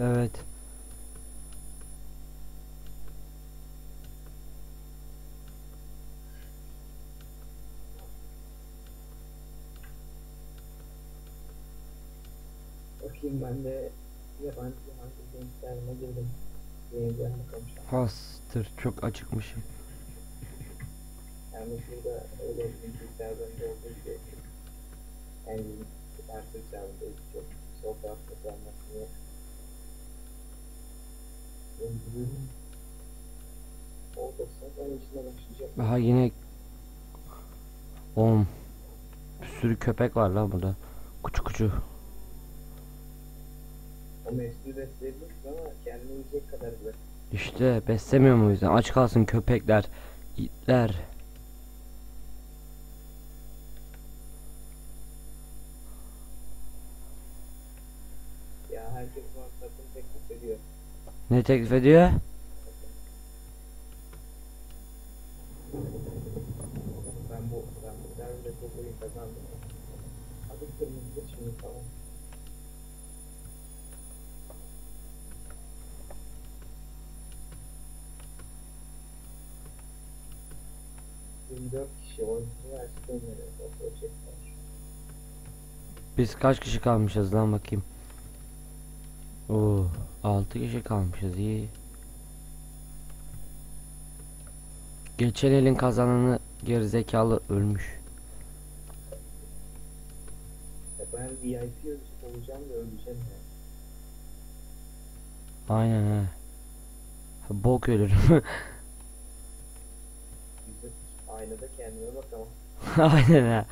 Evet. Bakayım ben de yabancı yabancı gençlerine girdim. Şu an. Hastır çok acıkmışım. Yani şurada öyle bilgisayarlarında olduğu gibi en artık canlı çok kalmasını Daha yine Oğlum bir sürü köpek var lan burada. Kuçu kuçu. O mesleği besleyebilirsin ama kendini yiyecek kadar bile. İşte beslemiyorum o yüzden. Aç kalsın köpekler, itler. Ya herkes satın teklif ediyor. Ne teklif ediyor? Ben bu ben bu derbi çok oyun kazandım. Hadi kırmızı şimdi tamam. Yirmi dört kişi oyuncu açık oynuyor. O project Biz kaç kişi kalmışız lan bakayım. Oo, 6 kişi kalmışız iyi. Geçen elin kazananı gerizekalı ölmüş. Ben VIP olacağım da öleceğim ya. Aynen he. Ha, Bok ölürüm. Aynada kendime bakamam. Aynen he.